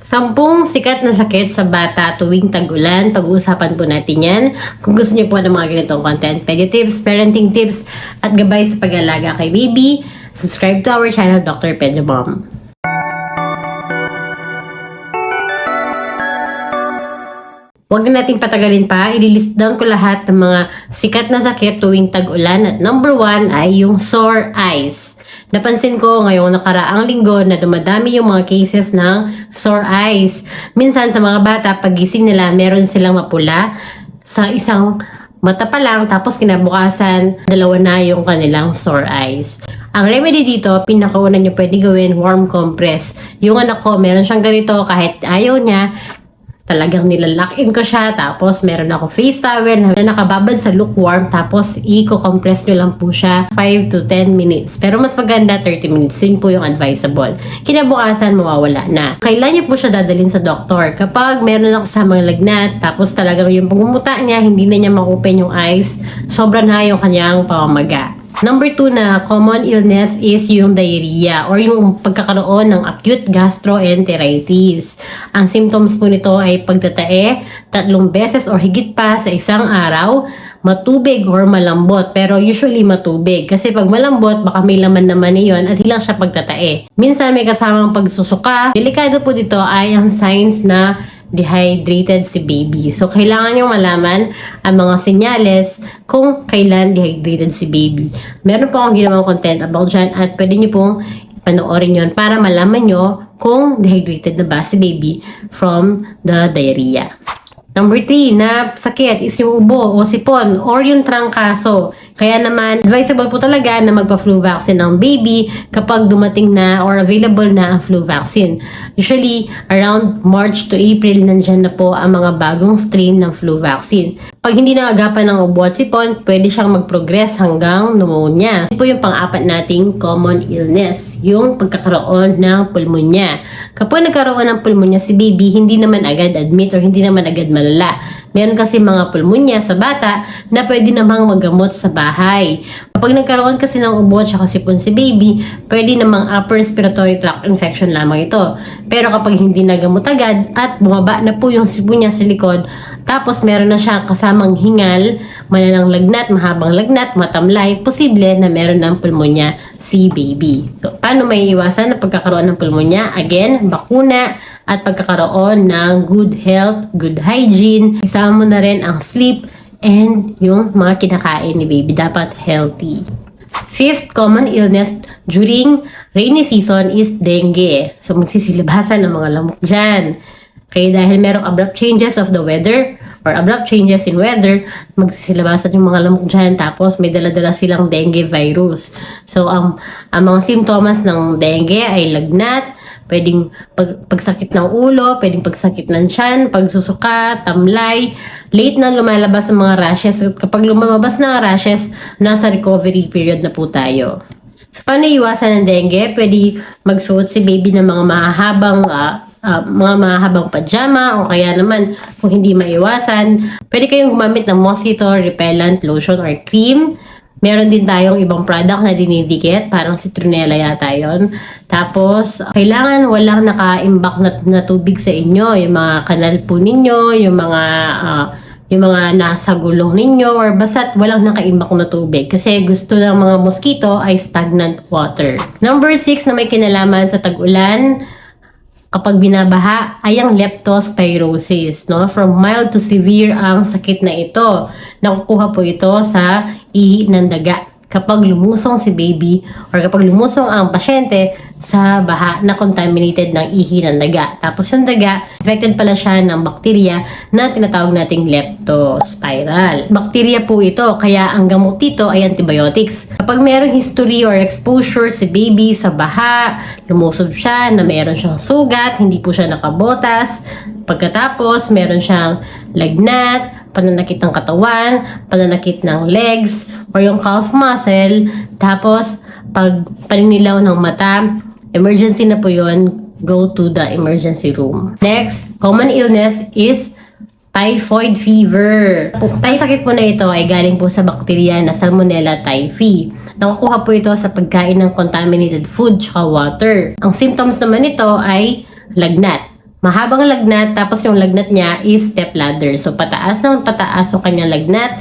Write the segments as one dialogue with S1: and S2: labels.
S1: Sampung sikat na sakit sa bata tuwing tag-ulan. Pag-uusapan po natin yan. Kung gusto niyo po ng mga ganitong content, pwede tips, parenting tips, at gabay sa pag-alaga kay baby, subscribe to our channel, Dr. Pedro Mom. Huwag na nating patagalin pa, ililist down ko lahat ng mga sikat na sakit tuwing tag-ulan at number one ay yung sore eyes. Napansin ko ngayong nakaraang linggo na dumadami yung mga cases ng sore eyes. Minsan sa mga bata, pagising nila, meron silang mapula sa isang mata pa lang tapos kinabukasan, dalawa na yung kanilang sore eyes. Ang remedy dito, pinakauna nyo pwede gawin, warm compress. Yung anak ko, meron siyang ganito kahit ayaw niya, talagang nilalock in ko siya. Tapos, meron ako face towel na nakababad sa lukewarm. Tapos, i-compress nyo lang po siya 5 to 10 minutes. Pero mas maganda 30 minutes. Yun po yung advisable. Kinabukasan, mawawala na. Kailan nyo po siya dadalhin sa doktor? Kapag meron na kasamang lagnat, tapos talagang yung pagmumuta niya, hindi na niya ma-open yung eyes, sobra na yung kanyang pamamaga. Number two na common illness is yung diarrhea or yung pagkakaroon ng acute gastroenteritis. Ang symptoms po nito ay pagtatae tatlong beses or higit pa sa isang araw, matubig or malambot. Pero usually matubig. Kasi pag malambot, baka may laman naman iyon at hindi lang siya pagtatae. Minsan may kasamang pagsusuka. Delikado po dito ay ang signs na dehydrated si baby. So, kailangan nyo malaman ang mga senyales kung kailan dehydrated si baby. Meron po akong ginawang content about dyan at pwede nyo pong panoorin yon para malaman nyo kung dehydrated na ba si baby from the diarrhea. Number three, na sakit is yung ubo o sipon or yung trangkaso. Kaya naman, advisable po talaga na magpa-flu vaccine ng baby kapag dumating na or available na ang flu vaccine. Usually, around March to April, nandyan na po ang mga bagong strain ng flu vaccine. Pag hindi naagapan ng ubo at sipon, pwede siyang mag-progress hanggang pneumonia. Ito po yung pang-apat nating common illness, yung pagkakaroon ng pulmonya. Kapag nagkaroon ng pulmonya si baby, hindi naman agad admit or hindi naman agad malala. Meron kasi mga pulmonya sa bata na pwede namang magamot sa bahay. Kapag nagkaroon kasi ng ubo at sipon si baby, pwede namang upper respiratory tract infection lamang ito. Pero kapag hindi nagamot agad at bumaba na po yung sipon niya sa likod, tapos meron na siya kasamang hingal, malalang lagnat, mahabang lagnat, matamlay, posible na meron ng pulmonya si baby. So, paano may iwasan ang pagkakaroon ng pulmonya? Again, bakuna at pagkakaroon ng good health, good hygiene. Isama mo na rin ang sleep and yung mga kinakain ni baby. Dapat healthy. Fifth common illness during rainy season is dengue. So, magsisilabasan ng mga lamok dyan. Kaya dahil merong abrupt changes of the weather or abrupt changes in weather, magsisilabasan yung mga lamok dyan. Tapos may dala-dala silang dengue virus. So ang, ang mga simptomas ng dengue ay lagnat, pwedeng pag, pagsakit ng ulo, pwedeng pagsakit ng tiyan, pagsusuka, tamlay, late na lumalabas ang mga rashes. Kapag lumabas na ang rashes, nasa recovery period na po tayo. So, paano iwasan ng dengue? Pwede magsuot si baby ng mga mahahabang ah, ah, mga mahabang pajama o kaya naman kung hindi maiwasan, pwede kayong gumamit ng mosquito repellent lotion or cream. Meron din tayong ibang product na dinidikit, parang citronella yata yon. Tapos, kailangan walang nakaimbak na, na tubig sa inyo, yung mga kanal po ninyo, yung mga ah, yung mga nasa gulong ninyo or basta't walang nakaimbak na tubig kasi gusto ng mga mosquito ay stagnant water. Number 6 na may kinalaman sa tag-ulan, kapag binabaha ay ang leptospirosis. No? From mild to severe ang sakit na ito. Nakukuha po ito sa ihi ng daga. Kapag lumusong si baby or kapag lumusong ang pasyente sa baha na contaminated ng ihi ng daga. Tapos yung daga, affected pala siya ng bakterya na tinatawag nating leptospiral. Bakterya po ito, kaya ang gamot dito ay antibiotics. Kapag merong history or exposure si baby sa baha, lumusob siya na meron siyang sugat, hindi po siya nakabotas, pagkatapos meron siyang lagnat, pananakit ng katawan, pananakit ng legs, or yung calf muscle, tapos pag paninilaw ng mata, emergency na po yun, go to the emergency room. Next, common illness is typhoid fever. Ang sakit po na ito ay galing po sa bakterya na Salmonella typhi. Nakukuha po ito sa pagkain ng contaminated food tsaka water. Ang symptoms naman nito ay lagnat, mahabang lagnat, tapos yung lagnat niya is step ladder. So, pataas ng pataas yung kanyang lagnat.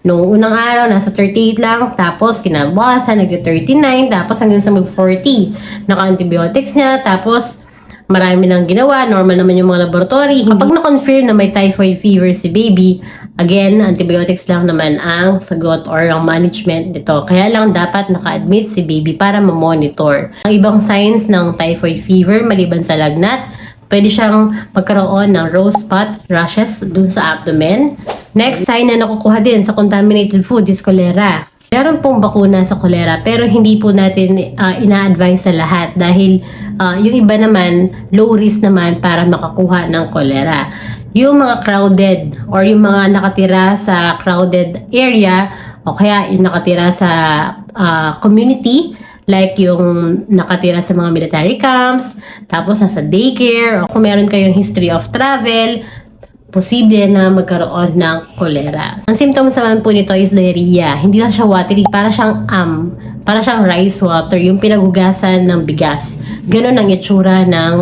S1: Noong unang araw, nasa 38 lang. Tapos, kinabukasan, nag-39. Tapos, hanggang sa mag-40. Naka-antibiotics niya. Tapos, marami nang ginawa. Normal naman yung mga laboratory. Kapag na-confirm na may typhoid fever si baby, again, antibiotics lang naman ang sagot or ang management nito. Kaya lang dapat naka-admit si baby para ma-monitor. Ang ibang signs ng typhoid fever, maliban sa lagnat, pwede siyang magkaroon ng rose spot rashes dun sa abdomen. Next sign na nakukuha din sa contaminated food is cholera. Meron pong bakuna sa cholera pero hindi po natin ah, ina-advise sa lahat dahil ah, yung iba naman low risk naman para makakuha ng cholera. Yung mga crowded or yung mga nakatira sa crowded area o kaya yung nakatira sa ah, community like yung nakatira sa mga military camps, tapos nasa daycare, o kung meron kayong history of travel, posible na magkaroon ng cholera. Ang symptoms naman po nito is diarrhea. Hindi lang siya watery, para siyang am, para siyang rice water, yung pinagugasan ng bigas. Ganon ang itsura ng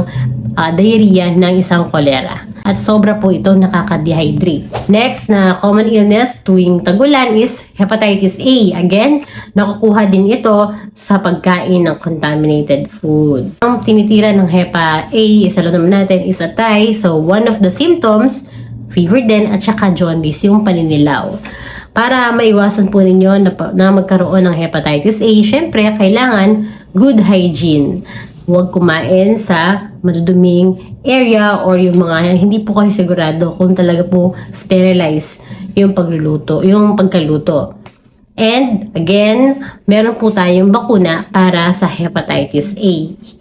S1: ah, diarrhea ng isang cholera. At sobra po ito nakaka-dehydrate. Next na common illness tuwing tagulan is hepatitis A. Again, nakukuha din ito sa pagkain ng contaminated food. Ang tinitira ng hepa A, isa lang naman natin, is atay. So, one of the symptoms, fever din, at saka jaundice, yung paninilaw. Para maiwasan po ninyo na, na magkaroon ng hepatitis A, syempre, kailangan good hygiene. Huwag kumain sa maduduming area or yung mga hindi po kayo sigurado kung talaga po sterilize yung pagluluto, yung pagkaluto. And again, meron po tayong bakuna para sa hepatitis A.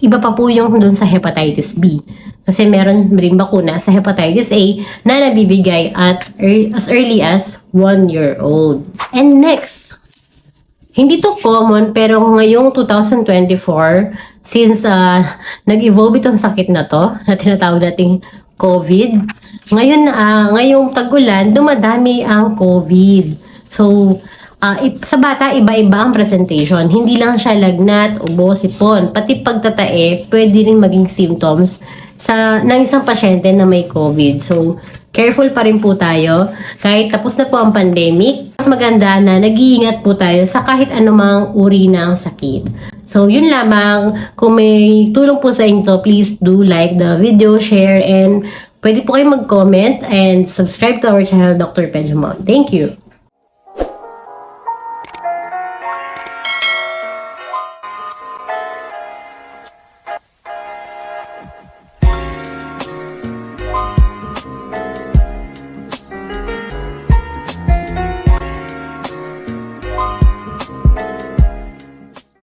S1: Iba pa po yung dun sa hepatitis B. Kasi meron rin bakuna sa hepatitis A na nabibigay at as early as 1 year old. And next, hindi to common pero ngayong 2024 since ah, nag-evolve itong sakit na to na tinatawag nating COVID. Ngayon ah, ngayong tagulan dumadami ang COVID. So ip- sa bata iba-iba ang presentation. Hindi lang siya lagnat, ubo, sipon, pati pagtatae pwede rin maging symptoms sa ng isang pasyente na may COVID. So, careful pa rin po tayo. Kahit tapos na po ang pandemic, mas maganda na nag-iingat po tayo sa kahit anumang uri ng sakit. So, yun lamang. Kung may tulong po sa inyo, please do like the video, share, and pwede po kayo mag-comment and subscribe to our channel, Dr. Pejamon. Thank you!